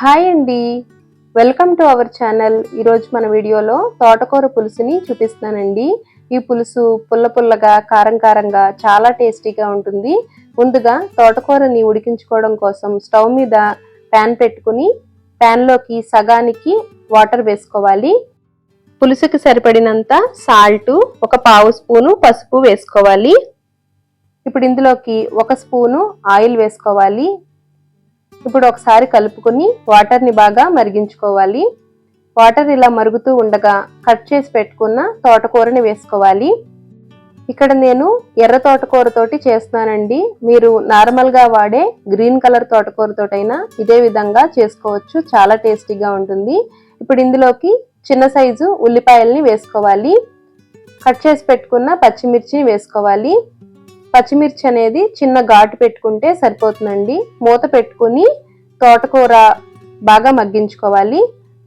Hi అండి. Welcome to our channel ఈరోజు మన వీడియోలో తోటకూర పులుసుని చూపిస్తానండి ఈ పులుసు పుల్ల పుల్లగా కారం కారంగా చాలా టేస్టీగా ఉంటుంది. ముందుగా తోటకూరని ఉడికించుకోవడం కోసం స్టవ్ మీద ప్యాన్ పెట్టుకుని ప్యాన్లోకి సగానికి వాటర్ వేసుకోవాలి. పులుసుకి సరిపడినంత సాల్ట్ ఒక పావు స్పూను పసుపు వేసుకోవాలి. ఇప్పుడు ఇందులోకి ఒక స్పూను ఆయిల్ వేసుకోవాలి. ఇప్పుడు ఒకసారి కలుపుకొని వాటర్ని బాగా మరిగించుకోవాలి. వాటర్ ఇలా మరుగుతూ ఉండగా కట్ చేసి పెట్టుకున్న తోటకూరని వేసుకోవాలి. ఇక్కడ నేను ఎర్ర తోటకూరతోటి చేస్తున్నానండి. మీరు నార్మల్గా వాడే గ్రీన్ కలర్ తోటకూరతోటైనా ఇదే విధంగా చేసుకోవచ్చు. చాలా టేస్టీగా ఉంటుంది. ఇప్పుడు ఇందులోకి చిన్న సైజు ఉల్లిపాయల్ని వేసుకోవాలి. కట్ చేసి పెట్టుకున్న పచ్చిమిర్చిని వేసుకోవాలి. పచ్చిమిర్చి అనేది చిన్న ఘాటు పెట్టుకుంటే సరిపోతుందండి. మూత పెట్టుకుని తోటకూర బాగా మగ్గించుకోవాలి.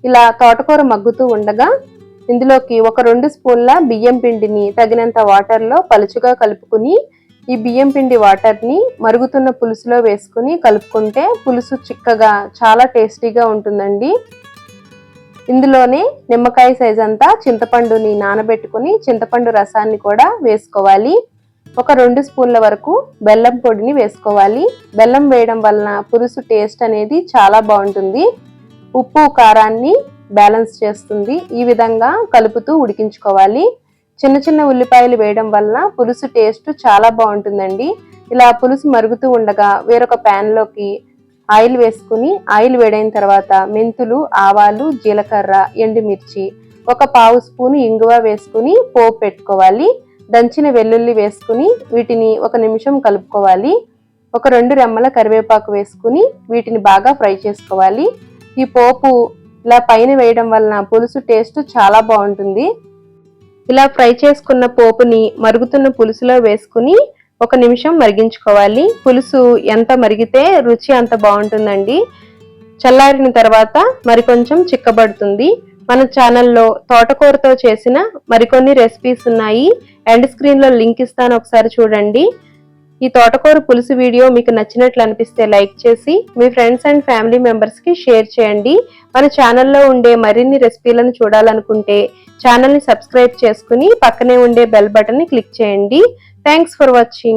ఇలా తోటకూర మగ్గుతూ ఉండగా ఇందులోకి ఒక రెండు స్పూన్ల బియ్యం పిండిని తగినంత వాటర్లో పలుచుగా కలుపుకుని ఈ బియ్యం పిండి వాటర్ని మరుగుతున్న పులుసులో వేసుకుని కలుపుకుంటే పులుసు చిక్కగా చాలా టేస్టీగా ఉంటుందండి. ఇందులోనే నిమ్మకాయ సైజ్ అంతా చింతపండుని నానబెట్టుకుని చింతపండు రసాన్ని కూడా వేసుకోవాలి. ఒక రెండు స్పూన్ల వరకు బెల్లం పొడిని వేసుకోవాలి. బెల్లం వేయడం వలన పులుసు టేస్ట్ అనేది చాలా బాగుంటుంది. ఉప్పు కారాన్ని బ్యాలెన్స్ చేస్తుంది. ఈ విధంగా కలుపుతూ ఉడికించుకోవాలి. చిన్న చిన్న ఉల్లిపాయలు వేయడం వలన పులుసు టేస్ట్ చాలా బాగుంటుందండి. ఇలా పులుసు మరుగుతూ ఉండగా వేరొక ప్యాన్లోకి ఆయిల్ వేసుకుని ఆయిల్ వేడైన తర్వాత మెంతులు ఆవాలు జీలకర్ర ఎండుమిర్చి ఒక పావు స్పూన్ ఇంగువ వేసుకుని పోపు పెట్టుకోవాలి. దంచిన వెల్లుల్లి వేసుకుని వీటిని ఒక నిమిషం కలుపుకోవాలి. ఒక రెండు రెమ్మల కరివేపాకు వేసుకుని వీటిని బాగా ఫ్రై చేసుకోవాలి. ఈ పోపు ఇలా పైన వేయడం వలన పులుసు టేస్ట్ చాలా బాగుంటుంది. ఇలా ఫ్రై చేసుకున్న పోపుని మరుగుతున్న పులుసులో వేసుకుని ఒక నిమిషం మరిగించుకోవాలి. పులుసు ఎంత మరిగితే రుచి అంత బాగుంటుందండి. చల్లారిన తర్వాత మరికొంచెం చిక్కబడుతుంది. మన ఛానల్లో తోటకూరతో చేసిన మరికొన్ని రెసిపీస్ ఉన్నాయి. ఎండ్ స్క్రీన్లో లింక్ ఇస్తాను ఒకసారి చూడండి. ఈ తోటకూర పులుసు వీడియో మీకు నచ్చినట్లు అనిపిస్తే లైక్ చేసి మీ ఫ్రెండ్స్ అండ్ ఫ్యామిలీ మెంబర్స్కి షేర్ చేయండి. మన ఛానల్లో ఉండే మరిన్ని రెసిపీలను చూడాలనుకుంటే ఛానల్ని సబ్స్క్రైబ్ చేసుకుని పక్కనే ఉండే బెల్ బటన్ని క్లిక్ చేయండి. Thanks for watching